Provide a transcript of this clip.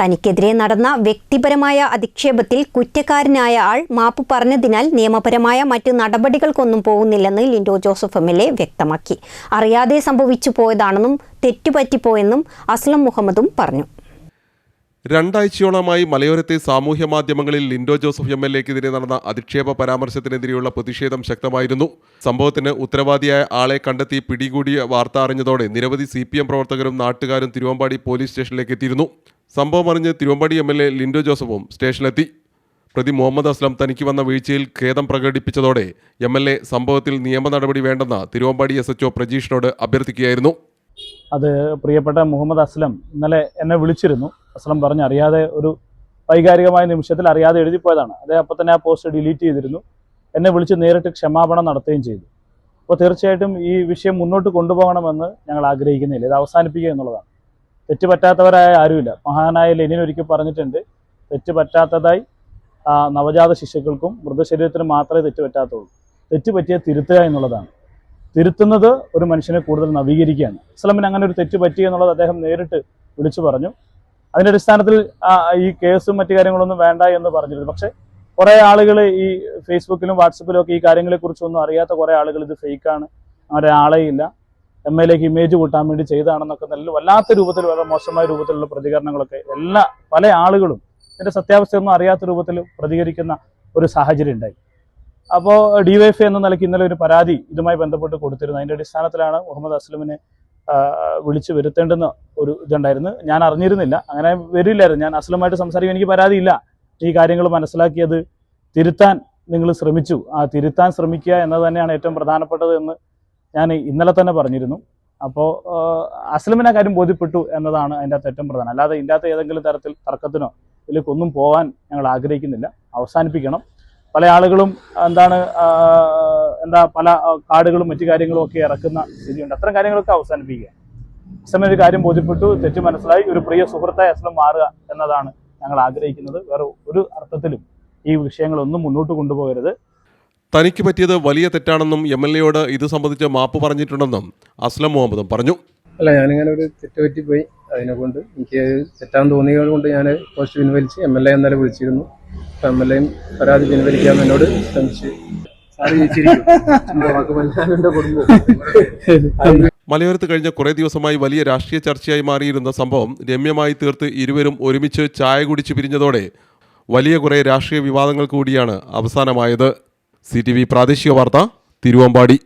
തനിക്കെതിരെ നടന്ന വ്യക്തിപരമായ അധിക്ഷേപത്തിൽ കുറ്റക്കാരനായ ആൾ മാപ്പ് പറഞ്ഞതിനാൽ നിയമപരമായ മറ്റു നടപടികൾക്കൊന്നും പോകുന്നില്ലെന്ന് Linto Joseph M L A വ്യക്തമാക്കി. അറിയാതെ സംഭവിച്ചു പോയതാണെന്നും തെറ്റുപറ്റിപ്പോയെന്നും അസ്ലം മുഹമ്മദും പറഞ്ഞു. രണ്ടാഴ്ചയോളമായി മലയോരത്തെ സാമൂഹ്യ മാധ്യമങ്ങളിൽ ലിൻഡോ ജോസഫ് എം എൽ എക്കെതിരെ നടന്ന അധിക്ഷേപ പരാമർശത്തിനെതിരെയുള്ള പ്രതിഷേധം ശക്തമായിരുന്നു. സംഭവത്തിന് ഉത്തരവാദിയായ ആളെ കണ്ടെത്തി പിടികൂടിയ വാർത്ത അറിഞ്ഞതോടെ നിരവധി സി പ്രവർത്തകരും നാട്ടുകാരും തിരുവമ്പാടി പോലീസ് സ്റ്റേഷനിലേക്ക് എത്തിയിരുന്നു. സംഭവം അറിഞ്ഞ് Thiruvambady M L A Linto ജോസഫും സ്റ്റേഷനിലെത്തി. പ്രതി മുഹമ്മദ് അസ്ലം തനിക്ക് വന്ന വീഴ്ചയിൽ ഖേദം പ്രകടിപ്പിച്ചതോടെ എം എൽ എ സംഭവത്തിൽ നിയമ നടപടി വേണ്ടെന്ന് തിരുവമ്പാടി എസ് എച്ച്ഒ പ്രജീഷിനോട് അഭ്യർത്ഥിക്കുകയായിരുന്നു. അത് പ്രിയപ്പെട്ട മുഹമ്മദ് അസ്ലം ഇന്നലെ എന്നെ വിളിച്ചിരുന്നു. അസ്ലം പറഞ്ഞ് അറിയാതെ ഒരു വൈകാരികമായ നിമിഷത്തിൽ അറിയാതെ എഴുതിപ്പോയതാണ്. അദ്ദേഹം അപ്പോൾ തന്നെ ആ പോസ്റ്റ് ഡിലീറ്റ് ചെയ്തിരുന്നു. എന്നെ വിളിച്ച് നേരിട്ട് ക്ഷമാപണം നടത്തുകയും ചെയ്തു. അപ്പോൾ തീർച്ചയായിട്ടും ഈ വിഷയം മുന്നോട്ട് കൊണ്ടുപോകണമെന്ന് ഞങ്ങൾ ആഗ്രഹിക്കുന്നില്ല. ഇത് അവസാനിപ്പിക്കുക എന്നുള്ളതാണ്. തെറ്റ് പറ്റാത്തവരായ ആരുമില്ല. മഹാനായ ലെനിൻ ഒരിക്കൽ പറഞ്ഞിട്ടുണ്ട് തെറ്റ് പറ്റാത്തതായി നവജാത ശിശുക്കൾക്കും മൃതശരീരത്തിനും മാത്രമേ തെറ്റ് പറ്റാത്തുള്ളൂ തെറ്റ് പറ്റിയ തിരുത്തുക എന്നുള്ളതാണ്. തിരുത്തുന്നത് ഒരു മനുഷ്യനെ കൂടുതൽ നവീകരിക്കുകയാണ്. ഇസ്ലാമിന് അങ്ങനെ ഒരു തെറ്റ് പറ്റി എന്നുള്ളത് അദ്ദേഹം നേരിട്ട് വിളിച്ചു പറഞ്ഞു. അതിന്റെ അടിസ്ഥാനത്തിൽ ഈ കേസും മറ്റു കാര്യങ്ങളൊന്നും വേണ്ട എന്ന് പറഞ്ഞിരുന്നു. പക്ഷേ കുറേ ആളുകൾ ഈ ഫേസ്ബുക്കിലും വാട്സപ്പിലും ഒക്കെ ഈ കാര്യങ്ങളെക്കുറിച്ചൊന്നും അറിയാത്ത കുറേ ആളുകൾ ഇത് ഫേക്കാണ്. അവരെ ആളെയില്ല. എം എൽ എക്ക് ഇമേജ് കൂട്ടാൻ വേണ്ടി ചെയ്താണെന്നൊക്കെ നല്ല വല്ലാത്ത രൂപത്തിൽ വളരെ മോശമായ രൂപത്തിലുള്ള പ്രതികരണങ്ങളൊക്കെ എല്ലാ പല ആളുകളും ഇതിന്റെ സത്യാവസ്ഥയൊന്നും അറിയാത്ത രൂപത്തിൽ പ്രതികരിക്കുന്ന ഒരു സാഹചര്യം ഉണ്ടായി. അപ്പോൾ ഡിവൈഫ് എന്ന നിലയ്ക്ക് ഇന്നലെ ഒരു പരാതി ഇതുമായി ബന്ധപ്പെട്ട് കൊടുത്തിരുന്നു. അതിന്റെ അടിസ്ഥാനത്തിലാണ് മുഹമ്മദ് അസ്ലമിനെ വിളിച്ചു വരുത്തേണ്ടെന്ന് ഒരു ഇതുണ്ടായിരുന്നു. ഞാൻ അറിഞ്ഞിരുന്നില്ല. അങ്ങനെ വരില്ലായിരുന്നു. ഞാൻ അസ്ലമായിട്ട് സംസാരിക്കാൻ എനിക്ക് പരാതിയില്ല. ഈ കാര്യങ്ങൾ മനസ്സിലാക്കിയത് തിരുത്താൻ നിങ്ങൾ ശ്രമിച്ചു. ആ തിരുത്താൻ ശ്രമിക്കുക എന്നത് തന്നെയാണ് ഏറ്റവും പ്രധാനപ്പെട്ടത് എന്ന് ഞാൻ ഇന്നലെ തന്നെ പറഞ്ഞിരുന്നു. അപ്പോൾ അസ്ലമിനെ കാര്യം ബോധ്യപ്പെട്ടു എന്നതാണ് അതിന്റെ ഏറ്റവും പ്രധാനം. അല്ലാതെ ഇതിന്റെ അകത്ത് ഏതെങ്കിലും തരത്തിൽ തർക്കത്തിനോ ഇതിലേക്കൊന്നും പോകാൻ ഞങ്ങൾ ആഗ്രഹിക്കുന്നില്ല. അവസാനിപ്പിക്കണം. പല ആളുകളും എന്താണ് എന്താ പല കാടുകളും മറ്റു കാര്യങ്ങളും ഒക്കെ ഇറക്കുന്ന സ്ഥിതിയുണ്ട്. അത്തരം കാര്യങ്ങളൊക്കെ അവസാനിപ്പിക്കുക. അസ്ലമിന് ഒരു കാര്യം ബോധ്യപ്പെട്ടു തെറ്റ് മനസ്സിലായി ഒരു പ്രിയ സുഹൃത്തായി അസ്ലം മാറുക എന്നതാണ് ഞങ്ങൾ ആഗ്രഹിക്കുന്നത്. വേറെ ഒരു അർത്ഥത്തിലും ഈ വിഷയങ്ങളൊന്നും മുന്നോട്ട് കൊണ്ടുപോകരുത്. തനിക്ക് പറ്റിയത് വലിയ തെറ്റാണെന്നും എം എൽ എയോട് ഇത് സംബന്ധിച്ച് മാപ്പ് പറഞ്ഞിട്ടുണ്ടെന്നും അസ്ലം മുഹമ്മദും പറഞ്ഞു. അല്ല ഞാനിങ്ങനെ ഒരു തെറ്റ് പറ്റിപ്പോയി അതിനെ കൊണ്ട് എനിക്ക് തെറ്റാൻ തോന്നിയത് കൊണ്ട് ഞാൻ പോസ്റ്റ് പിൻവലിച്ച് എം എൽ എ എന്നാലും വിളിച്ചിരുന്നു. എം എൽ എയും പരാതി പിൻവലിക്കാൻ എന്നോട് ശ്രമിച്ച്. മലയോരത്ത് കഴിഞ്ഞ കുറേ ദിവസമായി വലിയ രാഷ്ട്രീയ ചർച്ചയായി മാറിയിരുന്ന സംഭവം രമ്യമായി തീർത്ത് ഇരുവരും ഒരുമിച്ച് ചായ കുടിച്ച് പിരിഞ്ഞതോടെ വലിയ കുറേ രാഷ്ട്രീയ വിവാദങ്ങൾ കൂടിയാണ് അവസാനമായത്. സി ടി വി പ്രാദേശിക വാർത്ത തിരുവമ്പാടി.